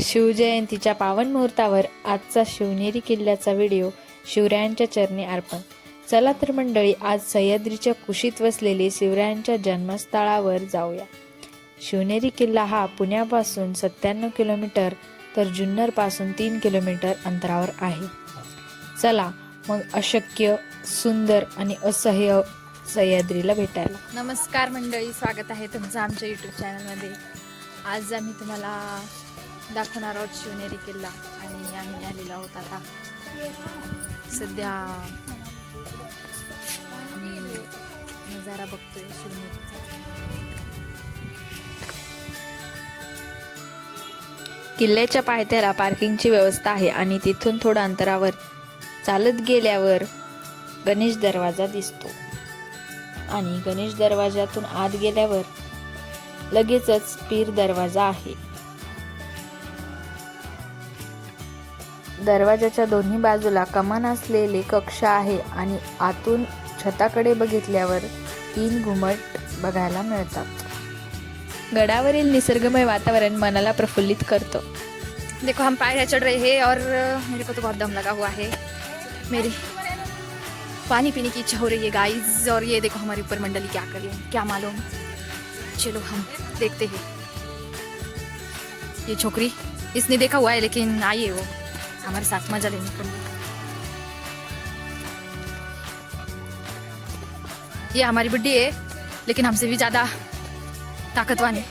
शिवजयंतीच्या पावन मुहूर्तावर आजचा शिवनेरी किल्ल्याचा व्हिडिओ शिवरायांच्या चरणी अर्पण. चला तर मंडळी आज सह्याद्रीच्या कुशीत वसलेले शिवरायांच्या जन्मस्थळावर जाऊया. शिवनेरी किल्ला हा पुण्यापासून सत्त्याण्णव किलोमीटर तर जुन्नरपासून तीन किलोमीटर अंतरावर आहे. चला मग अशक्य सुंदर आणि असह्य सह्याद्रीला भेटायला. नमस्कार मंडळी स्वागत आहे तुमचं आमच्या यूट्यूब चॅनलमध्ये आज आम्ही तुम्हाला दाखवणार आहोत शिवनेरी किल्ला. आणि आम्ही आलेलो आहोत आता. सध्या आम्ही नजारा बघतोय शिवनेरीचा. किल्ल्याच्या पायथ्याला पार्किंगची व्यवस्था आहे आणि तिथून थोड्या अंतरावर चालत गेल्यावर गणेश दरवाजा दिसतो. आणि गणेश दरवाजातून आत गेल्यावर लगेचच पीर दरवाजा आहे. दरवाजाच्या दोन्ही बाजूला कमान असलेले कक्ष आहे आणि आतून छताकडे बघितल्यावर तीन घुमट बघायला मिळतात. गडावरील निसर्गमय वातावरण मनाला प्रफुल्लित करतं. देखो हम पायरियाँ चढ़ रहे हैं और मेरे को तो बहुत दम लगा हुआ है. मेरी पानी पीने की इच्छा हो रही है गाइस और ये देखो हमारे ऊपर मंडली क्या कर रही है क्या मालूम. चलो हम देखते हैं. ये छोकरी इसने देखा हुआ है लेकिन आई है वो. हमारे साथ मज़ा लेने को। ये हमारी बुड्ढी है लेकिन हमसे भी ज़्यादा ताकतवान है।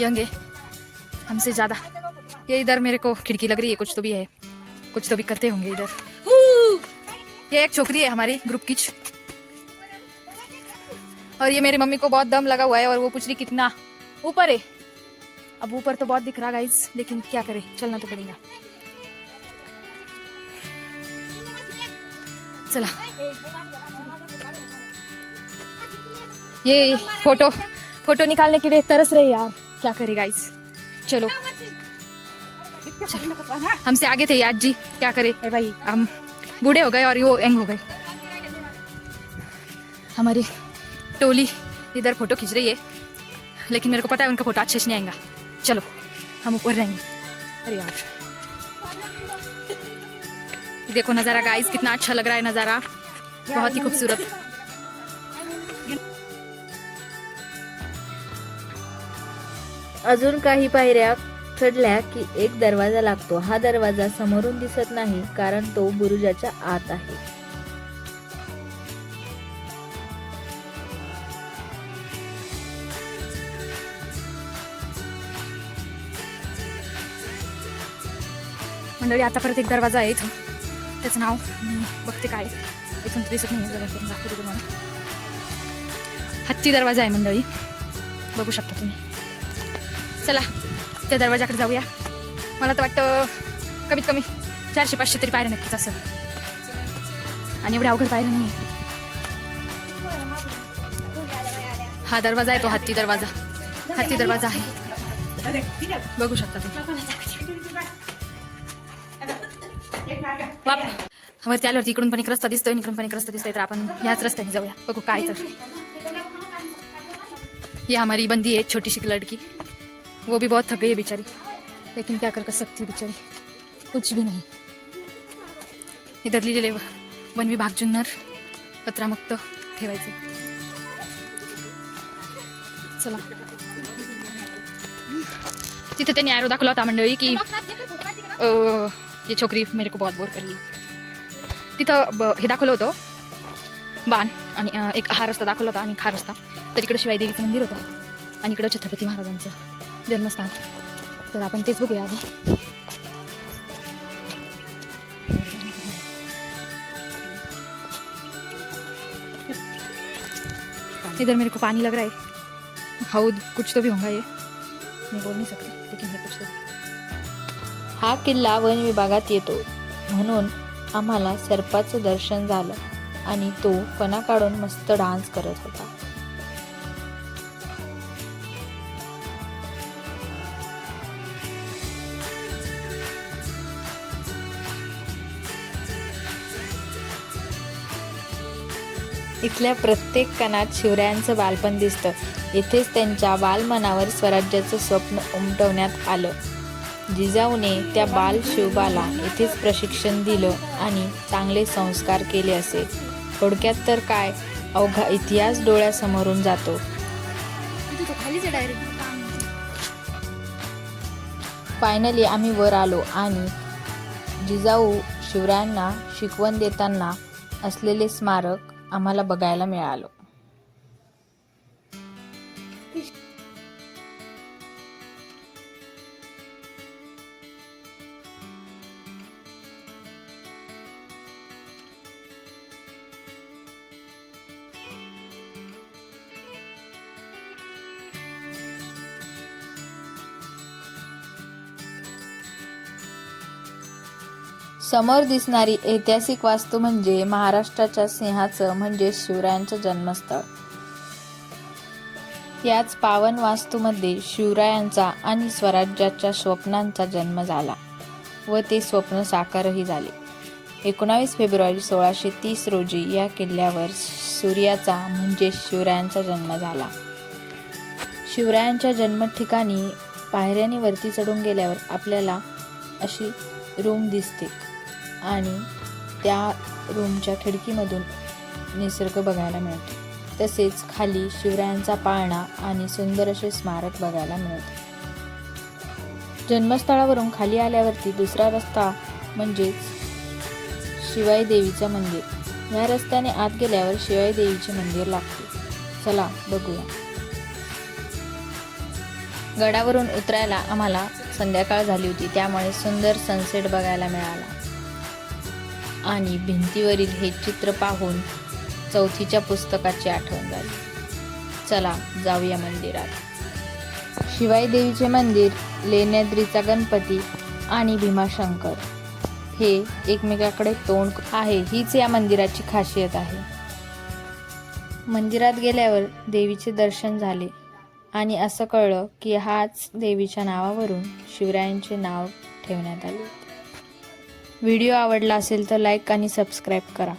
यंग है हमसे ज़्यादा। ये इधर मेरे को खिड़की लग रही है कुछ तो भी है। कुछ तो भी करते होंगे इधर। ये एक छोकरी है हमारी ग्रुप की और ये मेरी मम्मी को बहुत दम लगा हुआ है और वो पूछ रही कितना ऊपर है? अब ऊपर तो बहुत दिख रहा गाइस लेकिन क्या करे? चलना तो पड़ेगा। चला। ये फ़ोटो फ़ोटो निकालने के लिए तरस रहे यार। क्या करे गाइस चलो। हमसे आगे थे याद जी। क्या करे? भाई। हम बूढ़े हो गए और वो यंग हो गए। हमारी टोली इधर फ़ोटो खींच रही है। लेकिन मेरे को पता है उनका फ़ोटो अच्छे से नहीं आएगा। चलो हम ऊपर रहेंगे। अरे यार। देखो नज़ारा गाइस कितना अच्छा लग रहा है नज़ारा। बहुत ही खूबसूरत। अजून काही पायऱ्या चढल्या की एक दरवाजा लागतो. हा दरवाजा समोरून दिसत नाही कारण तो बुरुजाच्या आत आहे. मंडळी आता परत एक दरवाजा आहे इथं. त्याचं नाव? बघते काय. इथून दिसत नाही दाखवते तुम्हाला. हत्ती दरवाजा आहे मंडळी. बघू शकता तुम्ही. चला त्या दरवाजाकडे जाऊया. मला तर वाटतं कमीत कमी चारशे पाचशे तरी पायऱ्या नक्कीच असं आणि एवढ्या अवघड पायऱ्या नाही हा दरवाजा आहे तो हत्ती दरवाजा. हत्ती दरवाजा आहे. बघू शकता तुम्ही. बाप. वरती आल्यावरती इकडून पण एक रस्ता दिसतोय इकडून पण एक रस्ता दिसतोय तर आपण याच रस्त्याने जाऊया. बघू काय तर. ये हमारी बंदी है छोटी सी लड़की. वो भी बहुत थक गई है बेचारी. लेकिन क्या कर कर सकती है बेचारी? कुछ भी नहीं. इधर लिहिलेले वन विभाग जुन्नर पत्रामुक्त ठेवायचे. चला. तिथे त्यांनी ॲरो दाखवला होता मंडळी की ये छोकरी मेरे को बहुत बोर करली तिथं ब- हे दाखवलं होतं. बाण आणि एक हा रस्ता दाखवला होता आणि हा रस्ता. तर इकडं शिवाईदेवीचं मंदिर होतं. आणि इकडं छत्रपती महाराजांचं जन्मस्थान. तर आपण तेच बघूया आधी. इधर मेरे को पानी लग रहा है हौद कुछ तो भी होगा ये. मैं बोल नहीं सकती लेकिन है कुछ तो भी. हा किल्ला वन विभागात येतो. म्हणून आम्हाला सर्पाचं दर्शन झालं आणि तो फणा काढून मस्त डान्स करत होता. इथल्या प्रत्येक कणात शिवरायांचं बालपण दिसतं. इथेच त्यांच्या बालमनावर स्वराज्याचं स्वप्न उमटवण्यात आलं. जिजाऊने त्या बाल शिवबाला येथेच प्रशिक्षण दिलं आणि चांगले संस्कार केले असेल थोडक्यात तर काय? अवघा इतिहास डोळ्यासमोरून जातो. फायनली आम्ही वर आलो आणि जिजाऊ शिवरायांना शिकवण देताना असलेले स्मारक आम्हाला बघायला मिळालं. समोर दिसणारी ऐतिहासिक वास्तू म्हणजे महाराष्ट्राच्या सिंहाचं म्हणजे शिवरायांचं जन्मस्थळ. याच पावन वास्तूमध्ये शिवरायांचा आणि स्वराज्याच्या स्वप्नांचा जन्म झाला व ते स्वप्न साकारही झाले. एकोणावीस फेब्रुवारी सोळाशे तीस रोजी या किल्ल्यावर सूर्याचा म्हणजे शिवरायांचा जन्म झाला. शिवरायांच्या जन्म ठिकाणी पायऱ्याने वरती चढून गेल्यावर आपल्याला अशी रूम दिसते. आणि त्या रूमच्या खिडकीमधून निसर्ग बघायला मिळतो. तसेच खाली शिवरायांचा पाळणा आणि सुंदर असे स्मारक बघायला मिळते. जन्मस्थळावरून खाली आल्यावरती दुसरा रस्ता म्हणजेच शिवाई देवीचं मंदिर. या रस्त्याने आत गेल्यावर शिवाई देवीचे मंदिर लागते. चला बघूया. गडावरून उतरायला आम्हाला संध्याकाळ झाली होती त्यामुळे सुंदर सनसेट बघायला मिळाला. आणि भिंतीवरील हे चित्र पाहून चौथीच्या पुस्तकाची आठवण झाली. चला जाऊया मंदिरात. शिवाई देवीचे मंदिर लेण्याद्रीचा गणपती आणि भीमाशंकर. हे एकमेकाकडे तोंड आहे हीच या मंदिराची खासियत आहे. मंदिरात गेल्यावर देवीचे दर्शन झाले आणि असं कळलं की हाच देवीच्या नावावरून शिवरायांचे नाव ठेवण्यात आले. व्हिडिओ आवडला असेल तर लाईक आणि सबस्क्राईब करा.